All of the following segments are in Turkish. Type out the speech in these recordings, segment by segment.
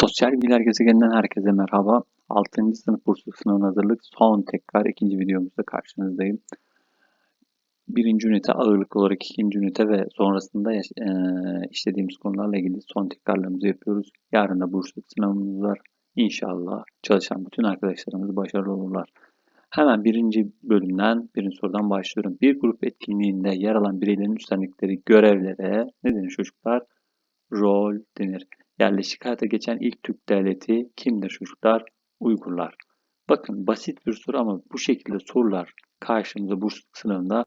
Sosyal Bilgiler Gezegeninden herkese merhaba. 6. sınıf burslu sınavına hazırlık son tekrar ikinci videomuzda karşınızdayım. Birinci ünite ağırlıklı olarak ikinci ünite ve sonrasında eee, işlediğimiz konularla ilgili son tekrarlarımızı yapıyoruz. Yarın da burslu sınavımız var. İnşallah çalışan bütün arkadaşlarımız başarılı olurlar. Hemen birinci bölümden, birinci sorudan başlıyorum. Bir grup etkinliğinde yer alan bireylerin üstlendikleri görevlere ne denir çocuklar? Rol denir. Yerleşik hayata geçen ilk Türk devleti kimdir çocuklar? Uygurlar. Bakın basit bir soru ama bu şekilde sorular karşımıza bu sınavında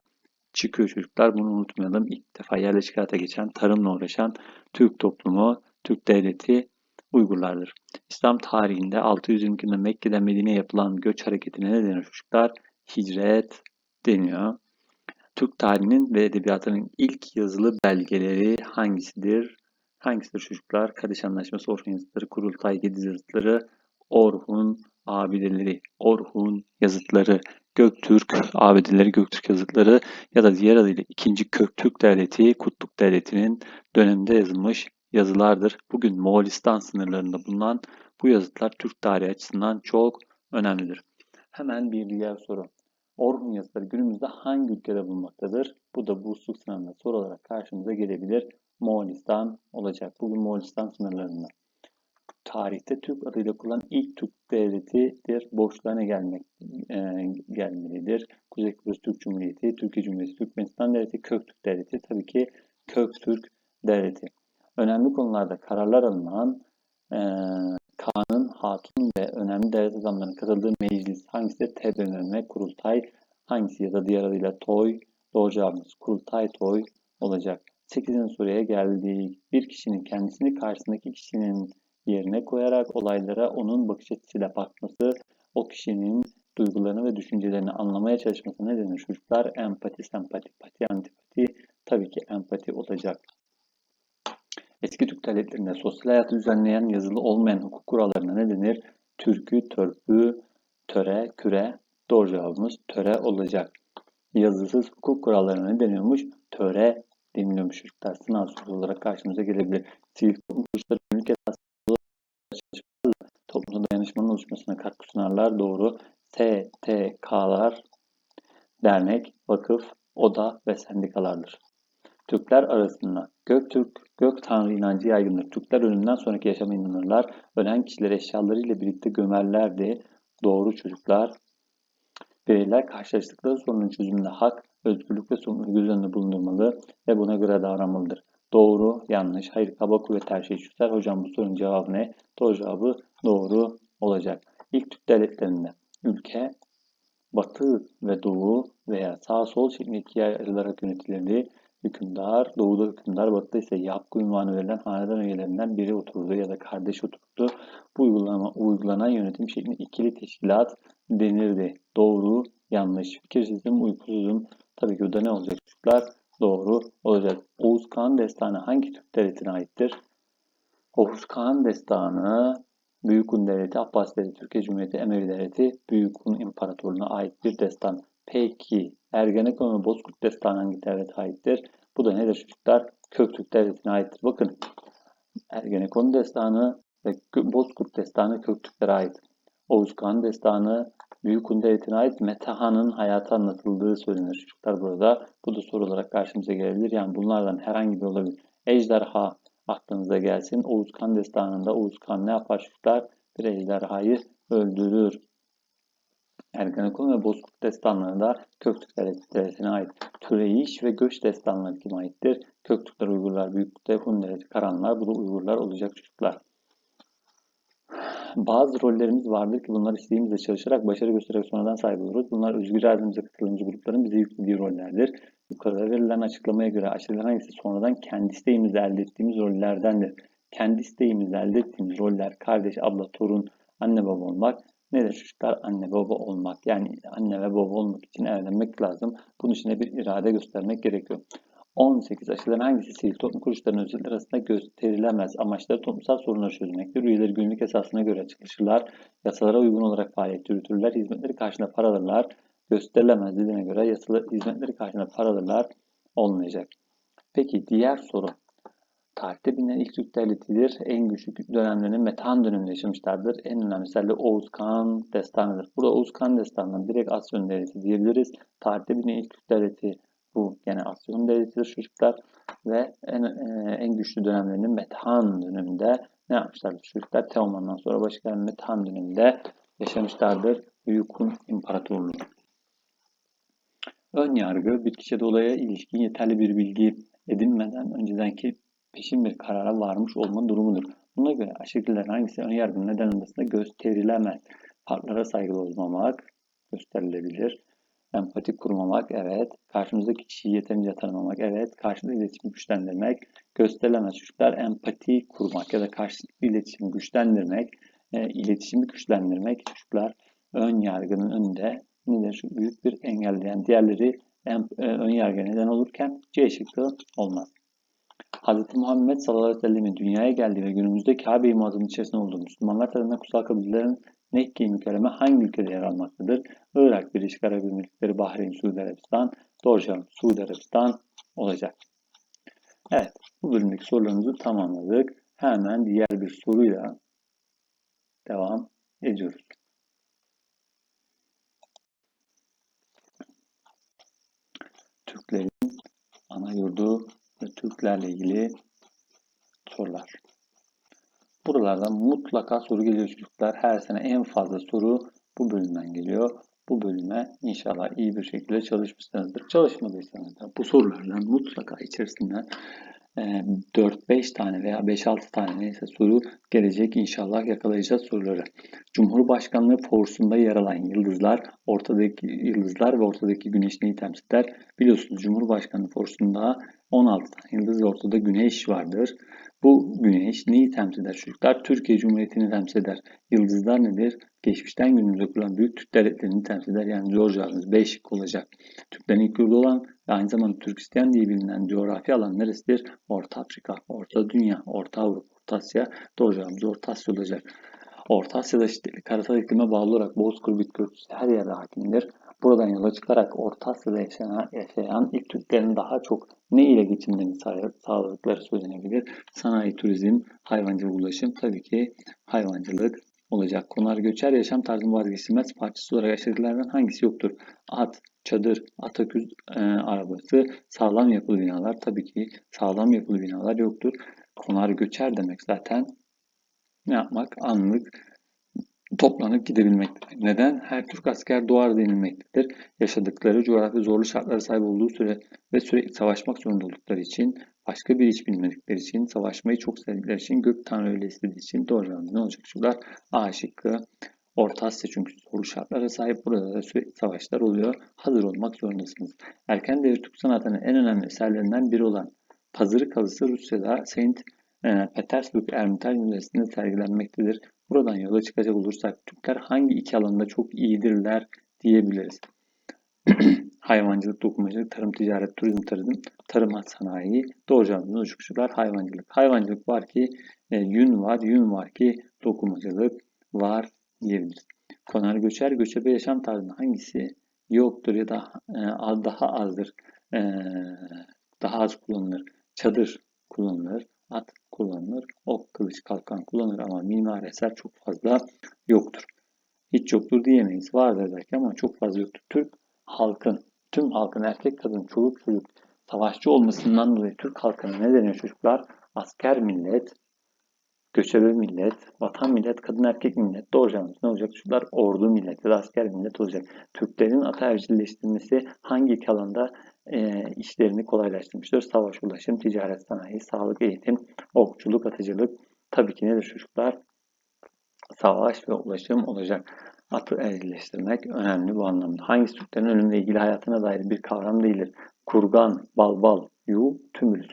çıkıyor çocuklar. Bunu unutmayalım. İlk defa yerleşik hayata geçen, tarımla uğraşan Türk toplumu, Türk devleti Uygurlardır. İslam tarihinde 622'de Mekke'den Medine'ye yapılan göç hareketine ne denir çocuklar? Hicret deniyor. Türk tarihinin ve edebiyatının ilk yazılı belgeleri hangisidir? Hangisidir çocuklar? Kadeş Anlaşması, Orhun yazıtları, Kurultay Gediz yazıtları, Orhun abideleri, Orhun yazıtları, Göktürk abideleri, Göktürk yazıtları ya da diğer adıyla 2. Köktürk Devleti, Kutluk Devleti'nin döneminde yazılmış yazılardır. Bugün Moğolistan sınırlarında bulunan bu yazıtlar Türk tarihi açısından çok önemlidir. Hemen bir diğer soru. Orhun yazıtları günümüzde hangi ülkede bulunmaktadır? Bu da bursluluk sınavında soru olarak karşımıza gelebilir. Moğolistan olacak. Bugün Moğolistan sınırlarında. Tarihte Türk adıyla kurulan ilk Türk devletidir. Boşluğuna gelmek e, gelmelidir. Kuzey Kıbrıs Türk Cumhuriyeti, Türkiye Cumhuriyeti, Türkmenistan Devleti, Köktürk Devleti. Tabii ki Köktürk Devleti. Önemli konularda kararlar alınan e, Kanun, Hatun ve önemli devlet adamlarının katıldığı meclis hangisi? TBMM, Kurultay hangisi ya da diğer adıyla TOY. Doğru cevabımız Kurultay TOY olacak. 8. soruya geldik. Bir kişinin kendisini karşısındaki kişinin yerine koyarak olaylara onun bakış açısıyla bakması, o kişinin duygularını ve düşüncelerini anlamaya çalışması ne denir çocuklar? Empati, sempati, pati, antipati. Tabii ki empati olacak. Eski Türk devletlerinde sosyal hayatı düzenleyen yazılı olmayan hukuk kurallarına ne denir? Türkü, törpü, töre, küre. Doğru cevabımız töre olacak. Yazısız hukuk kurallarına ne deniyormuş? Töre deniliyormuş çocuklar. Sınav sorusu olarak karşımıza gelebilir. Sivil toplum kuruluşları günlük çalışmalarla toplumda dayanışmanın oluşmasına katkı sunarlar. Doğru. STK'lar, dernek, vakıf, oda ve sendikalardır. Türkler arasında Göktürk, Gök Tanrı inancı yaygındır. Türkler ölümden sonraki yaşama inanırlar. Ölen kişileri eşyalarıyla birlikte gömerlerdi. Doğru çocuklar. Bireyler karşılaştıkları sorunun çözümünde hak, özgürlük ve sorumluluk göz önünde bulundurmalı ve buna göre davranmalıdır. Doğru, yanlış, hayır, kaba kuvvet her şeyi çözer. Hocam bu sorunun cevabı ne? Doğru cevabı doğru olacak. İlk Türk devletlerinde ülke batı ve doğu veya sağ sol şeklinde ikiye ayrılarak yönetilirdi. Hükümdar, doğuda hükümdar, batıda ise yapgı ünvanı verilen hanedan üyelerinden biri oturdu ya da kardeş oturdu. Bu uygulama, uygulanan yönetim şeklinde ikili teşkilat denirdi. Doğru, yanlış, fikirsizim, uykusuzum. Tabii ki bu da ne olacak çocuklar? Doğru olacak. Oğuz Kağan Destanı hangi Türk devletine aittir? Oğuz Kağan Destanı Büyük Hun Devleti, Abbas Devleti, Türkiye Cumhuriyeti, Emevi Devleti, Büyük Hun İmparatorluğu'na ait bir destan. Peki Ergenekon ve Bozkurt Destanı hangi devlete aittir? Bu da nedir çocuklar? Köktürk Devleti'ne aittir. Bakın Ergenekon Destanı ve Bozkurt Destanı Köktürklere ait. Oğuz Kağan Destanı Büyük Hun Devleti'ne ait Metahan'ın hayatı anlatıldığı söylenir çocuklar burada. Bu da soru olarak karşımıza gelebilir. Yani bunlardan herhangi bir olabilir. Ejderha aklınıza gelsin. Oğuz Kan Destanı'nda Oğuz Kan ne yapar çocuklar? Bir ejderhayı öldürür. Ergenekon ve Bozkurt destanlarında Köktürk Devleti'ne ait Türeyiş ve Göç destanları kime aittir? Köktürkler, Uygurlar, Büyükte, Hun Devleti, Karanlar. Bu da Uygurlar olacak çocuklar. Bazı rollerimiz vardır ki bunları istediğimizde çalışarak başarı göstererek sonradan sahip oluruz. Bunlar özgür irademize katıldığımız grupların bize yüklediği rollerdir. Yukarıda verilen açıklamaya göre aşağıdan hangisi sonradan kendi isteğimizle elde ettiğimiz rollerdendir? Kendi isteğimizle elde ettiğimiz roller kardeş, abla, torun, anne baba olmak. Nedir çocuklar? Anne baba olmak. Yani anne ve baba olmak için evlenmek lazım. Bunun için de bir irade göstermek gerekiyor. 18 aşıların hangisi sivil toplum kuruluşlarının özellikleri arasında gösterilemez? Amaçları toplumsal sorunları çözmektir. Üyeleri günlük esasına göre çalışırlar. Yasalara uygun olarak faaliyet yürütürler. Hizmetleri karşılığında para alırlar. Gösterilemez dediğine göre yasalı hizmetleri karşılığında para alırlar olmayacak. Peki diğer soru. Tarihte bilinen ilk Türk devletidir. En güçlü dönemlerini Metehan döneminde yaşamışlardır. En önemli eserleri Oğuz Kağan Destanı'dır. Burada Oğuz Kağan Destanı'ndan direkt Asyon Devleti diyebiliriz. Tarihte bilinen ilk Türk devleti bu gene Asyon Devleti'dir çocuklar. Ve en, e, en güçlü dönemlerini Metehan döneminde ne yapmışlardır çocuklar? Teoman'dan sonra başka Metehan döneminde yaşamışlardır. Büyük Hun İmparatorluğu. Ön yargı, bir kişide olaya ilişkin yeterli bir bilgi edinmeden öncedenki peşin bir karara varmış olma durumudur. Buna göre aşırıların hangisi ön yargının neden olmasında gösterilemez. Farklara saygılı olmamak gösterilebilir. Empati kurmamak, evet. Karşımızdaki kişiyi yeterince tanımamak, evet. Karşılıklı iletişimi güçlendirmek gösterilemez. Çocuklar empati kurmak ya da karşılıklı iletişimi güçlendirmek, e, iletişimi güçlendirmek çocuklar ön yargının önünde nedir? Büyük bir engelleyen diğerleri en, e, ön yargı neden olurken C şıkkı olmaz. Hz. Muhammed sallallahu aleyhi ve sellem'in dünyaya geldiği ve günümüzde Kabe-i Muazzam'ın içerisinde olduğu Müslümanlar tarafından kutsal kabul edilen Mekke-i Mükerreme hangi ülkede yer almaktadır? Irak, Birleşik Arap Emirlikleri, Bahreyn, Suudi Arabistan, cevap Suudi Arabistan olacak. Evet, bu bölümdeki sorularımızı tamamladık. Hemen diğer bir soruyla devam ediyoruz. Türklerin ana yurdu Türklerle ilgili sorular. Buralardan mutlaka soru geliyor çocuklar. Her sene en fazla soru bu bölümden geliyor. Bu bölüme inşallah iyi bir şekilde çalışmışsınızdır. Çalışmadıysanız da bu sorulardan mutlaka içerisinden 4-5 tane veya 5-6 tane neyse soru gelecek inşallah yakalayacağız soruları. Cumhurbaşkanlığı forsunda yer alan yıldızlar, ortadaki yıldızlar ve ortadaki güneş neyi temsil eder? Biliyorsunuz Cumhurbaşkanlığı forsunda 16 tane yıldız ortada güneş vardır. Bu güneş neyi temsil eder çocuklar? Türkiye Cumhuriyeti'ni temsil eder. Yıldızlar nedir? Geçmişten günümüze kurulan büyük Türk devletlerini temsil eder. Yani B şık olacak. Türklerin ilk yurdu olan ve aynı zamanda Türkistan diye bilinen coğrafi alan neresidir? Orta Afrika, Orta Dünya, Orta Avrupa, Orta Asya. Cevabımız Orta Asya olacak. Orta Asya'da şiddetli karasal iklime bağlı olarak Bozkır bitki örtüsü her yerde hakimdir. Buradan yola çıkarak Orta Asya'da yaşayan, yaşayan ilk Türklerin daha çok ne ile geçimlerini sağladıkları söylenebilir. Sanayi, turizm, hayvancılık, ulaşım tabii ki hayvancılık olacak. Konar göçer yaşam tarzının vazgeçilmez parçası olarak yaşadıklarından hangisi yoktur? At, çadır, ataküz e, arabası, sağlam yapılı binalar tabii ki sağlam yapılı binalar yoktur. Konar göçer demek zaten ne yapmak? Anlık toplanıp gidebilmektedir. Neden? Her Türk asker doğar denilmektedir. Yaşadıkları coğrafi zorlu şartlara sahip olduğu süre ve sürekli savaşmak zorunda oldukları için, başka bir iş bilmedikleri için, savaşmayı çok sevdikleri için, gök tanrı öyle istediği için doğru cevabımız ne olacak çocuklar? A şıkkı. Orta Asya çünkü zorlu şartlara sahip burada da sürekli savaşlar oluyor. Hazır olmak zorundasınız. Erken devir Türk sanatının en önemli eserlerinden biri olan Pazarı Kazısı Rusya'da Saint e, Petersburg Ermitaj Müzesi'nde sergilenmektedir. Buradan yola çıkacak olursak Türkler hangi iki alanda çok iyidirler diyebiliriz. hayvancılık, dokumacılık, tarım, ticaret, turizm, tarım, tarım sanayi, doğru cevabımız uçukçular, hayvancılık. Hayvancılık var ki e, yün var, yün var ki dokumacılık var diyebiliriz. Konar göçer, göçebe yaşam tarzında hangisi yoktur ya da e, daha azdır, e, daha az kullanılır. Çadır kullanılır, at kullanılır. Ok, kılıç, kalkan kullanılır ama mimar eser çok fazla yoktur. Hiç yoktur diyemeyiz. Vardır belki ama çok fazla yoktur. Türk halkın, tüm halkın erkek, kadın, çoluk, çocuk savaşçı olmasından dolayı Türk halkına ne deniyor çocuklar? Asker millet, göçebe millet, vatan millet, kadın erkek millet. Doğru cevabımız ne olacak çocuklar? Ordu millet ya da asker millet olacak. Türklerin ata evcilleştirmesi hangi alanda e, işlerini kolaylaştırmıştır. Savaş, ulaşım, ticaret, sanayi, sağlık, eğitim, okçuluk, atıcılık. Tabii ki nedir çocuklar? Savaş ve ulaşım olacak. Atı evcilleştirmek önemli bu anlamda. Hangisi Türklerin ölümle ilgili hayatına dair bir kavram değildir? Kurgan, balbal, yu, tümülüs.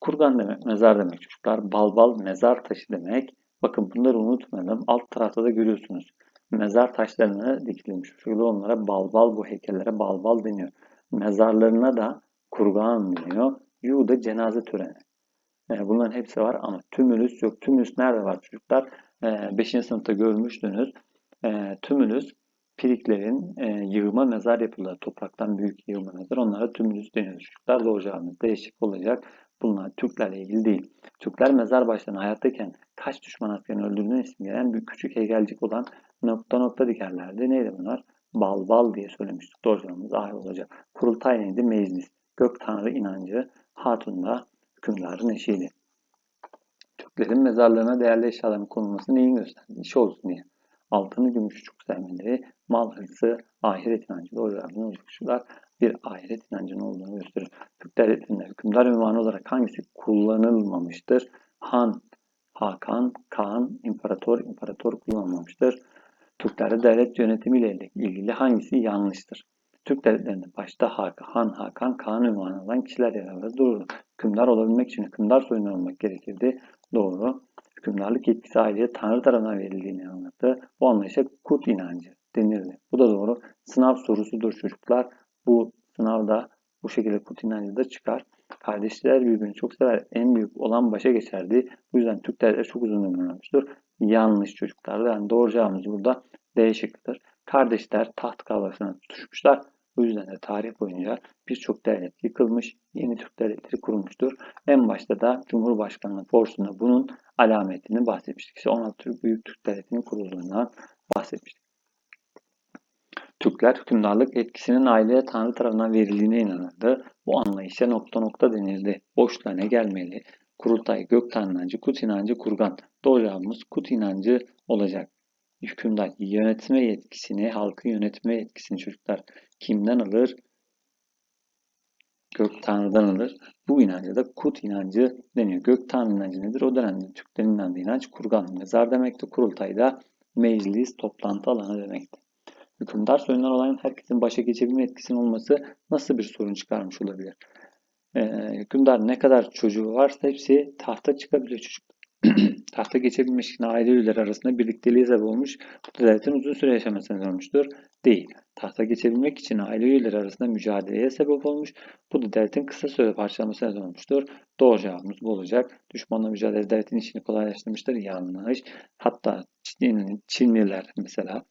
Kurgan demek mezar demek çocuklar. Balbal mezar taşı demek. Bakın bunları unutmayalım. Alt tarafta da görüyorsunuz. Mezar taşlarına dikilmiş. Şurada onlara balbal bu heykellere balbal deniyor. Mezarlarına da kurgan deniyor. Yu da cenaze töreni. Yani bunların hepsi var ama tümülüs yok. Tümülüs nerede var çocuklar? 5. Ee, sınıfta görmüştünüz. Ee, tümülüs piriklerin e, yığıma mezar yapıları. Topraktan büyük yığıma mezar. Onlara tümülüs deniyor çocuklar. Doğru değişik olacak. Bunlar Türklerle ilgili değil. Türkler mezar başlarına hayattayken kaç düşman askerini öldürdüğünü simgeleyen bir küçük heykelcik olan nokta nokta dikerlerdi. Neydi bunlar? Bal bal diye söylemiştik. Doğru cevabımız A olacak. Kurultay neydi? Meclis. Gök tanrı inancı. Hatun da hükümdarın eşiydi. Türklerin mezarlarına değerli eşyaların konulması neyin gösterdiği iş olsun diye. Altını gümüş çok sevmeleri, mal hırsı, ahiret inancı. Doğru cevabını. Bir ahiret inancının olduğunu gösterir. Türk devletinde hükümdar ünvanı olarak hangisi kullanılmamıştır? Han, Hakan, Kaan, İmparator, İmparator kullanılmamıştır. Türklerde devlet yönetimiyle ilgili hangisi yanlıştır? Türk devletlerinde başta Hakan, Han, Hakan, Kaan ünvanı alan kişiler yer alır. Doğru. Hükümdar olabilmek için hükümdar soyundan olmak gerekirdi. Doğru. Hükümdarlık yetkisi aileye Tanrı tarafından verildiğini anlattı. Bu anlayışa kut inancı denirdi. Bu da doğru. Sınav sorusudur çocuklar. Bu sınavda bu şekilde kut inancı da çıkar. Kardeşler birbirini çok sever. En büyük olan başa geçerdi. Bu yüzden Türk devletleri çok uzun ömür olmuştur. Yanlış çocuklar. Yani doğru cevabımız burada D şıkkıdır. Kardeşler taht kavgasına tutuşmuşlar. Bu yüzden de tarih boyunca birçok devlet yıkılmış, yeni Türk devletleri kurulmuştur. En başta da Cumhurbaşkanlığı forsunda bunun alametini bahsetmiştik. İşte 16 Türk Büyük Türk Devleti'nin kurulduğundan bahsetmiştik. Türkler hükümdarlık etkisinin aileye Tanrı tarafından verildiğine inanırdı. Bu anlayışa nokta nokta denildi. Boşluğa ne gelmeli? Kurultay, gök tanrı inancı, kut inancı, kurgan. Doğru cevabımız kut inancı olacak. Hükümdar yönetme yetkisini, halkı yönetme yetkisini çocuklar kimden alır? Gök Tanrı'dan alır. Bu inancı da Kut inancı deniyor. Gök Tanrı inancı nedir? O dönemde Türklerin inandığı inanç kurgan mezar demekti. Kurultayda meclis, toplantı alanı demekti. Hükümdar soyundan olan herkesin başa geçebilme etkisinin olması nasıl bir sorun çıkarmış olabilir? Ee, hükümdar ne kadar çocuğu varsa hepsi tahta çıkabiliyor çocuk. tahta geçebilmek için aile üyeleri arasında birlikteliği sebep olmuş. Bu devletin uzun süre yaşamasına olmuştur. Değil. Tahta geçebilmek için aile üyeleri arasında mücadeleye sebep olmuş. Bu da devletin kısa sürede parçalanmasına neden olmuştur. Doğru cevabımız bu olacak. Düşmanla mücadele devletin işini kolaylaştırmıştır. Yanlış. Hatta Çinliler mesela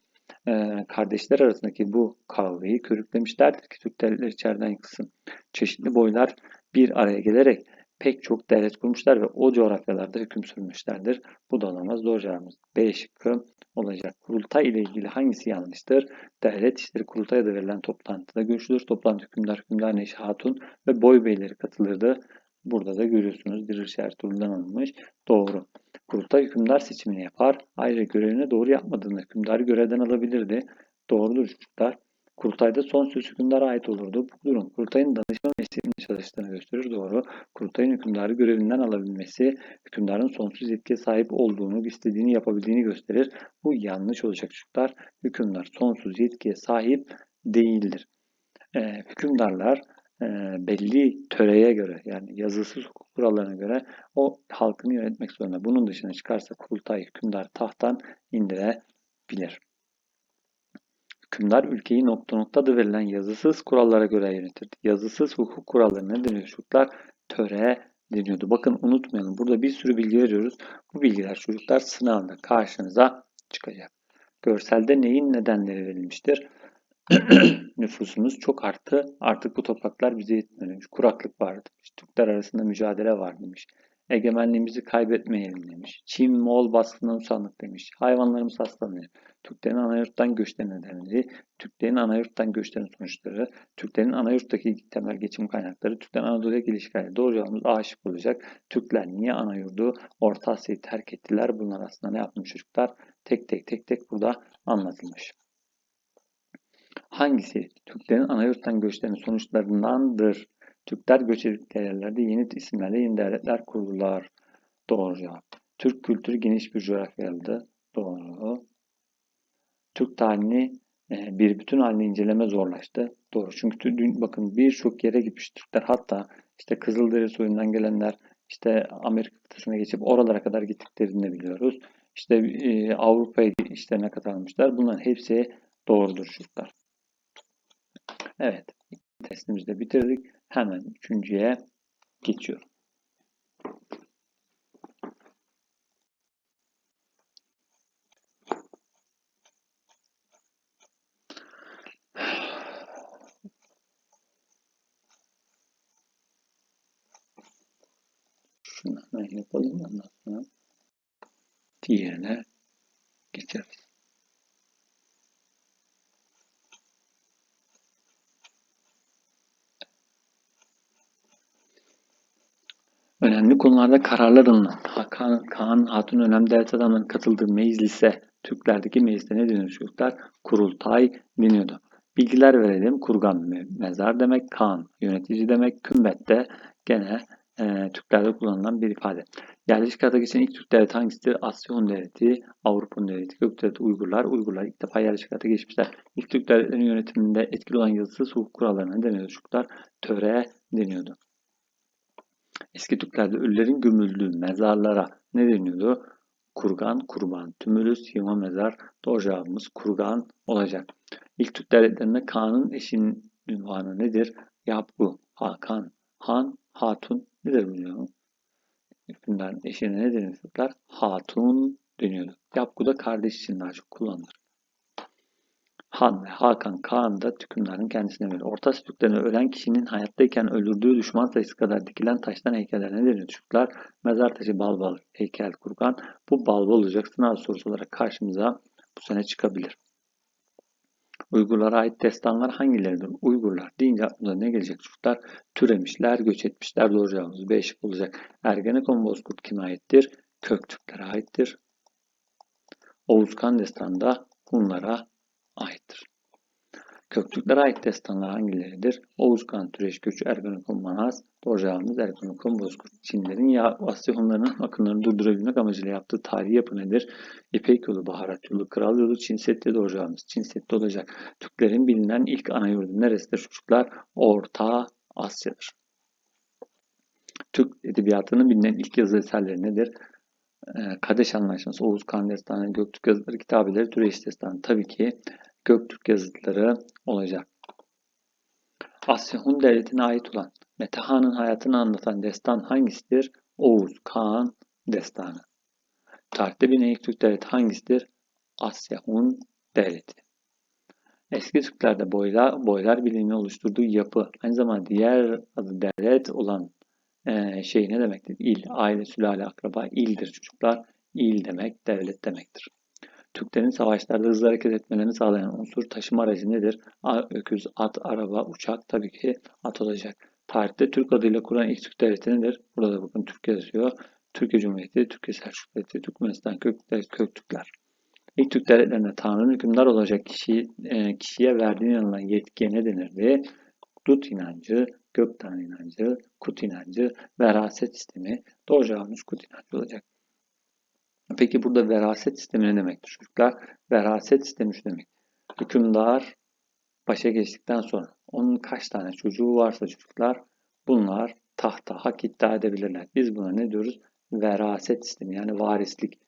kardeşler arasındaki bu kavgayı körüklemişlerdir ki Türk devletleri içeriden yıkılsın. Çeşitli boylar bir araya gelerek pek çok devlet kurmuşlar ve o coğrafyalarda hüküm sürmüşlerdir. Bu da olamaz. Doğru cevabımız B şıkkı olacak. Kurultay ile ilgili hangisi yanlıştır? Devlet işleri kurultaya da verilen toplantıda görüşülür. Toplantı hükümdar, hükümdar Neşi Hatun ve boy beyleri katılırdı. Burada da görüyorsunuz Diriliş Ertuğrul'dan alınmış. Doğru. Kurultay hükümdar seçimini yapar. Ayrıca görevini doğru yapmadığında hükümdarı görevden alabilirdi. Doğrudur çocuklar. Kurultayda son söz hükümdara ait olurdu. Bu durum kurultayın danışma mesleğinde çalıştığını gösterir. Doğru. Kurultayın hükümdarı görevinden alabilmesi, hükümdarın sonsuz yetkiye sahip olduğunu, istediğini yapabildiğini gösterir. Bu yanlış olacak çocuklar. Hükümdar sonsuz yetkiye sahip değildir. Ee, hükümdarlar e, belli töreye göre yani yazısız hukuk kurallarına göre o halkını yönetmek zorunda. Bunun dışına çıkarsa kurultay hükümdar tahttan indirebilir. Hükümdar ülkeyi nokta noktada verilen yazısız kurallara göre yönetirdi. Yazısız hukuk kuralları ne deniyor çocuklar? Töre deniyordu. Bakın unutmayalım. Burada bir sürü bilgi veriyoruz. Bu bilgiler çocuklar sınavda karşınıza çıkacak. Görselde neyin nedenleri verilmiştir? Nüfusumuz çok arttı. Artık bu topraklar bize yetmiyor. Kuraklık var demiş. Türkler arasında mücadele var demiş. Egemenliğimizi kaybetmeyelim demiş. Çin, Moğol baskından usandık demiş. Hayvanlarımız hastalanıyor. Türklerin anayurttan göçleri nedenleri, Türklerin anayurttan göçlerin sonuçları, Türklerin anayurttaki temel geçim kaynakları, Türklerin Anadolu'ya geliş hikayeleri. Doğru cevabımız A şık olacak. Türkler niye anayurdu, Orta Asya'yı terk ettiler? Bunlar aslında ne yapmış çocuklar? Tek tek tek tek burada anlatılmış. Hangisi Türklerin anayurttan göçlerinin sonuçlarındandır? Türkler göç edildikleri yerlerde yeni isimlerle yeni devletler kurdular. Doğru cevap. Türk kültürü geniş bir coğrafyaydı. Doğru. Türk tarihini e, bir bütün halini inceleme zorlaştı. Doğru. Çünkü bakın birçok yere gitmiş Türkler. Hatta işte Kızılderi soyundan gelenler işte Amerika kıtasına geçip oralara kadar gittiklerini biliyoruz. İşte e, Avrupa'ya işlerine katılmışlar. Bunların hepsi doğrudur çocuklar. Evet. Testimizi de bitirdik. Hemen üçüncüye geçiyorum. Şunu hemen yapalım. Ondan sonra diğerine geçeriz. Önemli konularda kararlar alınan Hakan, Kaan Hatun önemli devlet adamlarının katıldığı meclise Türklerdeki mecliste ne deniyor çocuklar? Kurultay deniyordu. Bilgiler verelim. Kurgan mezar demek, Kaan yönetici demek, kümbet de gene e, Türklerde kullanılan bir ifade. Yerleşik hayata geçen ilk Türk devleti hangisidir? Asya Hun devleti, Avrupa Hun devleti, Gök devleti, Uygurlar. Uygurlar ilk defa yerleşik hayata geçmişler. İlk Türk devletlerinin yönetiminde etkili olan yazısız hukuk kurallarına deniyordu çocuklar? Töre deniyordu. Eski Türklerde ölülerin gömüldüğü mezarlara ne deniyordu? Kurgan, kurban, tümülüs, yığma mezar. Doğru kurgan olacak. İlk Türk devletlerinde Kaan'ın eşinin ünvanı nedir? Yapgu, Hakan, Han, Hatun nedir biliyor Hükümlerin eşine ne denir Türkler? Hatun deniyordu. Yapgu da kardeş için daha çok kullanılır. Han ve Hakan Kaan da hükümlerin kendisine verir. Orta Türklerine ölen kişinin hayattayken öldürdüğü düşman sayısı kadar dikilen taştan heykellerine denir Türkler. Mezar taşı balbal, heykel kurgan. Bu balbal olacak sınav sorusu olarak karşımıza bu sene çıkabilir. Uygurlara ait destanlar hangileridir? Uygurlar deyince aklımıza ne gelecek çocuklar? Türemişler, göç etmişler. Doğru cevabımız B şık olacak. Ergenekon Bozkurt kime aittir? Köktürklere aittir. Oğuzkan destanında Hunlara aittir. Köktürklere ait destanlar hangileridir? Oğuzkan, Türeş, Göç, Ergenekon, Manaz. Doğru cevabımız Ergenekon, Bozkurt. Çinlerin ya Asya Hunlarının akınlarını durdurabilmek amacıyla yaptığı tarihi yapı nedir? İpek yolu, baharat yolu, kral yolu, Çin Seddi doğru cevabımız. Çin Seddi olacak. Türklerin bilinen ilk ana yurdu neresidir çocuklar? Orta Asya'dır. Türk edebiyatının bilinen ilk yazı eserleri nedir? Ee, Kadeş Anlaşması, Oğuz Kan Destanı, Göktürk Yazıtları, Kitabeleri, Türeş Destanı. Tabii ki Göktürk yazıtları olacak. Asya Hun Devleti'ne ait olan Metehan'ın hayatını anlatan destan hangisidir? Oğuz Kağan Destanı. Tarihte bilinen ilk Türk devleti hangisidir? Asya Hun Devleti. Eski Türklerde boylar, boylar bilimini oluşturduğu yapı, aynı zamanda diğer adı devlet olan e, şey ne demektir? İl, aile, sülale, akraba, ildir çocuklar. İl demek, devlet demektir. Türklerin savaşlarda hızlı hareket etmelerini sağlayan unsur taşıma aracı nedir? Öküz, at, araba, uçak tabii ki at olacak. Tarihte Türk adıyla kuran ilk Türk devleti nedir? Burada bakın Türkiye yazıyor. Türkiye Cumhuriyeti, Türkiye Selçuk Devleti, Türkmenistan Kök, Köktürkler. İlk Türk devletlerinde Tanrı'nın hükümdar olacak kişi, e, kişiye verdiğine inanılan yetkiye ne denirdi? Dut inancı, gökten inancı, kut inancı, veraset sistemi. Doğru cevabımız kut inancı olacak. Peki burada veraset sistemi ne demektir çocuklar? Veraset sistemi şu demek. Hükümdar başa geçtikten sonra onun kaç tane çocuğu varsa çocuklar bunlar tahta hak iddia edebilirler. Biz buna ne diyoruz? Veraset sistemi yani varislik.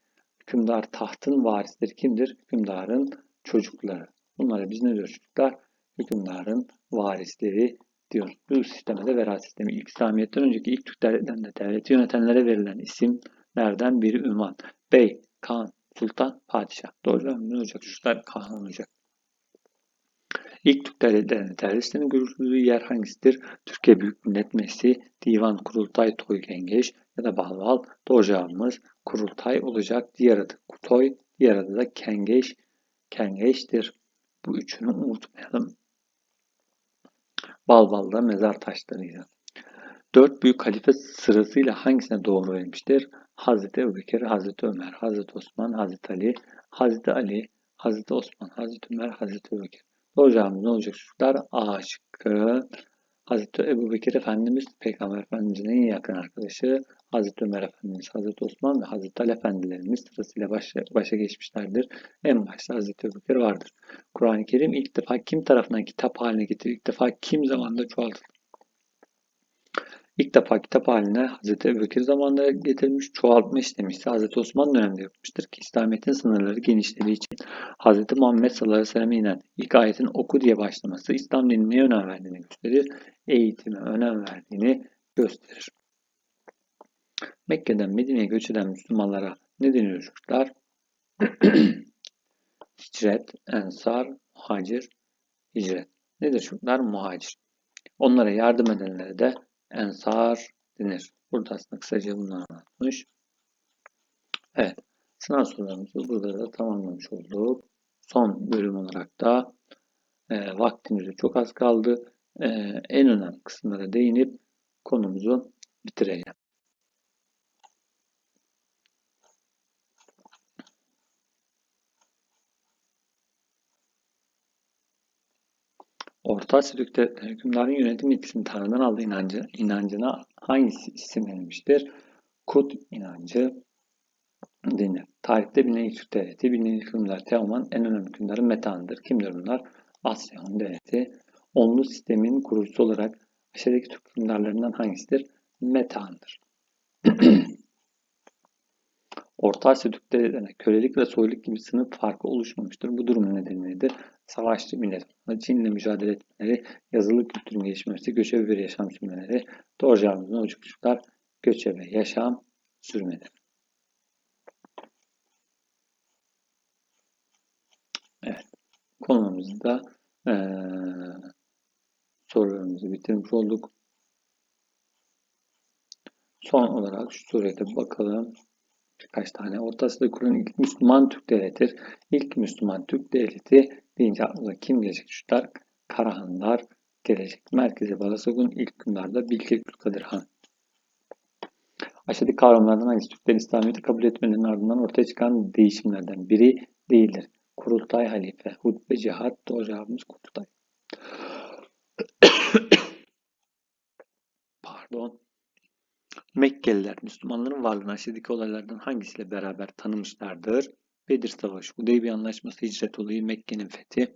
Hükümdar tahtın varisleri kimdir? Hükümdarın çocukları. Bunlara biz ne diyoruz çocuklar? Hükümdarın varisleri diyoruz. Bu sisteme de veraset sistemi. İlk İslamiyet'ten önceki ilk Türk devletlerinde devleti yönetenlere verilen isimlerden biri ünvan. Bey, Kan, Sultan, Padişah. Doğru ne olacak çocuklar? Kahan olacak. İlk Türk devletlerinin teröristlerin görüldüğü yer hangisidir? Türkiye Büyük Millet Meclisi, Divan Kurultay Toy Gengeş ya da Balval. Doğru cevabımız Kurultay olacak. Diğer adı Kutoy, diğer adı da Kengeş, Kengeş'tir. Bu üçünü unutmayalım. Balbal'da mezar taşlarıydı. Dört büyük halife sırasıyla hangisine doğru verilmiştir? Hazreti Ebubekir, Hazreti Ömer, Hazreti Osman, Hazreti Ali, Hazreti Ali, Hazreti Osman, Hazreti Ömer, Hazreti Ebubekir. Doğru ne olacak çocuklar? A şıkkı. Hazreti Ebu Bekir Efendimiz Peygamber Efendimiz'in en yakın arkadaşı Hazreti Ömer Efendimiz, Hazreti Osman ve Hazreti Ali Efendilerimiz sırasıyla başa, başa geçmişlerdir. En başta Hazreti Ebu Bekir vardır. Kur'an-ı Kerim ilk defa kim tarafından kitap haline getirir? İlk defa kim zamanında çoğaltılır? İlk defa kitap haline Hazreti Ebubekir zamanında getirmiş, çoğaltma işlemi ise Hazreti Osman döneminde yapmıştır ki İslamiyet'in sınırları genişlediği için Hazreti Muhammed sallallahu aleyhi ve inen ilk ayetin oku diye başlaması İslam dinine ne önem verdiğini gösterir, eğitime önem verdiğini gösterir. Mekke'den Medine'ye göç eden Müslümanlara ne deniyor çocuklar? Hicret, ensar, muhacir, hicret. Nedir çocuklar? Muhacir. Onlara yardım edenlere de ensar denir. Burada aslında kısaca bunu anlatmış. Evet. Sınav sorularımızı burada da tamamlamış olduk. Son bölüm olarak da e, vaktimiz çok az kaldı. E, en önemli kısımlara değinip konumuzu bitirelim. Orta Asya hükümdarın yönetim yetkisini Tanrı'dan aldığı inancı, inancına hangisi isim verilmiştir? Kut inancı denir. Tarihte bilinen ilk Türk devleti, bilinen hükümdar Teoman en önemli hükümdarı Metehan'dır. Kimdir bunlar? Asyahan devleti. Onlu sistemin kurucusu olarak aşağıdaki Türk hükümdarlarından hangisidir? Metehan'dır. Orta Asya Türk devletlerine kölelik ve soyluk gibi sınıf farkı oluşmamıştır. Bu durumun nedeni nedir? Savaşçı millet, Çin'le mücadele etmeleri, yazılı kültürün gelişmesi, göçebe bir yaşam sürmeleri, doğru cevabımızın uçukçuklar göçebe yaşam sürmeleri. Evet, konumuzda ee, sorularımızı bitirmiş olduk. Son olarak şu soruya da bakalım birkaç tane. Orta Asya'da kurulan ilk Müslüman Türk devletidir. İlk Müslüman Türk devleti deyince aklına kim gelecek çocuklar? Karahanlar gelecek. Merkezi Balasagun ilk günlerde Bilge Kadir Han. Aşağıdaki kavramlardan hangisi Türklerin İslamiyet'i kabul etmelerinin ardından ortaya çıkan değişimlerden biri değildir? Kurultay halife, hutbe, cihat, doğru cevabımız kurultay. Pardon. Mekkeliler Müslümanların varlığını aşağıdaki olaylardan hangisiyle beraber tanımışlardır? Bedir Savaşı, Hudeybiye Anlaşması, Hicret olayı, Mekke'nin fethi.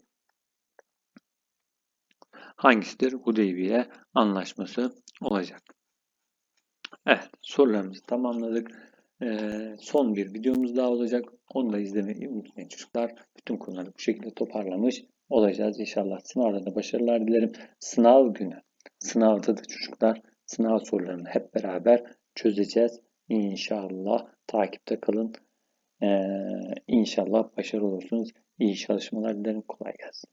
Hangisidir? Hudeybiye Anlaşması olacak. Evet, sorularımızı tamamladık. Ee, son bir videomuz daha olacak. Onu da izlemeyi unutmayın çocuklar. Bütün konuları bu şekilde toparlamış olacağız. İnşallah sınavda da başarılar dilerim. Sınav günü. Sınavda da çocuklar sınav sorularını hep beraber çözeceğiz. İnşallah takipte kalın. Ee, inşallah başarılı olursunuz. İyi çalışmalar dilerim. Kolay gelsin.